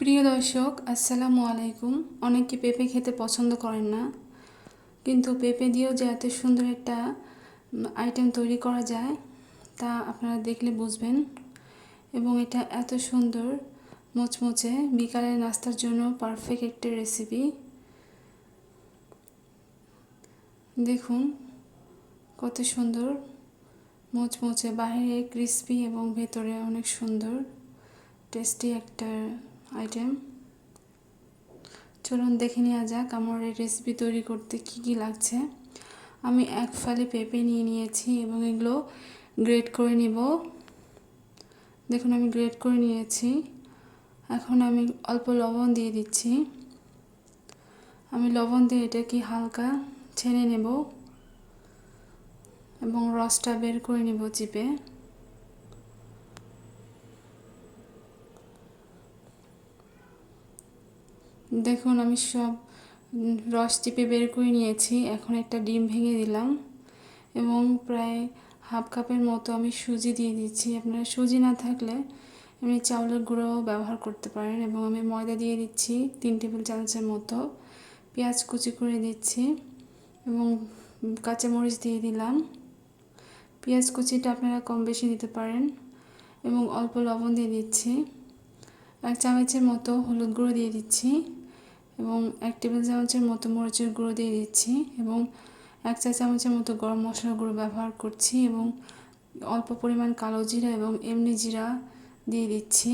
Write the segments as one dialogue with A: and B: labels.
A: প্রিয় দর্শক, আসসালামু আলাইকুম। অনেকে পেঁপে খেতে পছন্দ করেন না, কিন্তু পেঁপে দিয়েও যে এত সুন্দর একটা আইটেম তৈরি করা যায়, তা আপনারা দেখলে বুঝবেন। এবং এটা এত সুন্দর, মুচমুচে বিকালের নাস্তার জন্য পারফেক্ট একটা রেসিপি দেখুন, কত সুন্দর, মুচমুচে বাইরে ক্রিস্পি এবং ভেতরে অনেক সুন্দর টেস্টি একটা আইটেম চলুন দেখে নেওয়া যাক আমার এই রেসিপি তৈরি করতে কি কি লাগছে। আমি এক ফালি পেঁপে নিয়ে নিয়েছি এবং এগুলো গ্রেট করে নিব। দেখুন আমি গ্রেট করে নিয়েছি। এখন আমি অল্প লবণ দিয়ে দিচ্ছি। আমি লবণ দিয়ে এটাকে হালকা ছেনে নেব এবং রসটা বের করে নিব চিপে। দেখুন, আমি সব রস চিপে বের করে নিয়েছি। এখন একটা ডিম ভেঙে দিলাম এবং প্রায় হাফ কাপের মতো আমি সুজি দিয়ে দিচ্ছি। আপনারা সুজি না থাকলে এমনি চাউলের গুঁড়োও ব্যবহার করতে পারেন এবং আমি ময়দা দিয়ে দিচ্ছি, তিন টেবিল চামচের মতো। পেঁয়াজ কুচি করে দিচ্ছি এবং কাঁচামরিচ দিয়ে দিলাম। পেঁয়াজ কুচিটা আপনারা কম বেশি দিতে পারেন এবং অল্প লবণ দিয়ে দিচ্ছি। এক চামচের মতো হলুদ গুঁড়ো দিয়ে দিচ্ছি। এবং এক টেবিল চামচের মতো মরিচের গুঁড়ো দিয়ে দিচ্ছি এবং এক চা চামচের মতো গরম মশলার গুঁড়ো ব্যবহার করছি এবং অল্প পরিমাণ কালো জিরা এবং এমনি জিরা দিয়ে দিচ্ছি।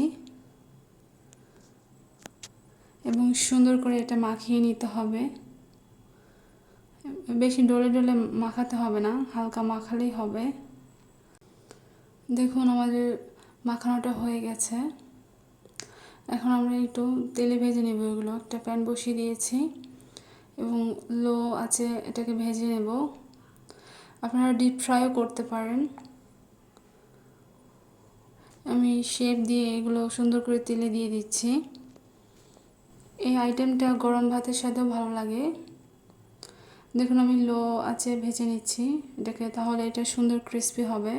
A: এবং সুন্দর করে এটা মাখিয়ে নিতে হবে। বেশি ডলে ডলে মাখাতে হবে না, হালকা মাখালেই হবে। দেখুন আমাদের মাখানোটা হয়ে গেছে। এখন আমরা একটু তেলে ভেজে নেব এগুলো। একটা প্যান বসিয়ে দিয়েছি এবং লো আছে এটাকে ভেজে নেব। আপনারা ডিপ ফ্রাইও করতে পারেন। আমি শেপ দিয়ে এগুলো সুন্দর করে তেলে দিয়ে দিচ্ছি। এই আইটেমটা গরম ভাতের সাথেও ভালো লাগে। দেখুন, আমি লো আছে ভেজে নিচ্ছি। এটাকে তাহলে এটা সুন্দর ক্রিস্পি হবে।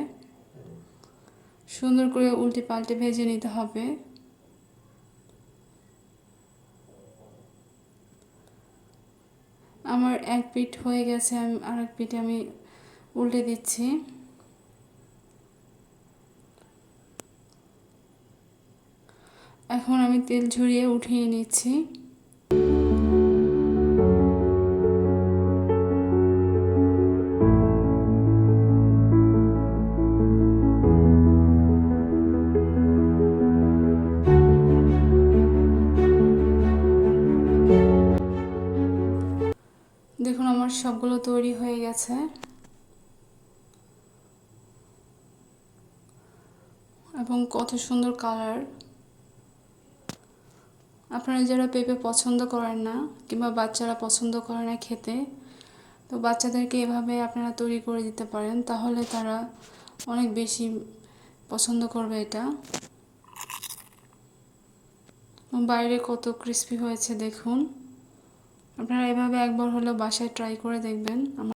A: সুন্দর করে উল্টে পাল্টে ভেজে নিতে হবে। আমার এক পিঠ হয়ে গেছে, আমি আর এক পিঠে আমি উল্টে দিচ্ছি। এখন আমি তেল ঝরিয়ে উঠিয়ে নিচ্ছি। দেখুন, আমার সবগুলো তৈরি হয়ে গেছে। এবং কত সুন্দর কালার। আপনারা যারা পেঁপে পছন্দ করেন না, কিংবা বাচ্চারা পছন্দ করে না খেতে, তো বাচ্চাদেরকে এভাবে আপনারা তৈরি করে দিতে পারেন, তাহলে তারা অনেক বেশি পছন্দ করবে এটা। বাইরে কত ক্রিস্পি হয়েছে, দেখুন। আপনারা এভাবে একবার হলেও বাসায় ট্রাই করে দেখবেন।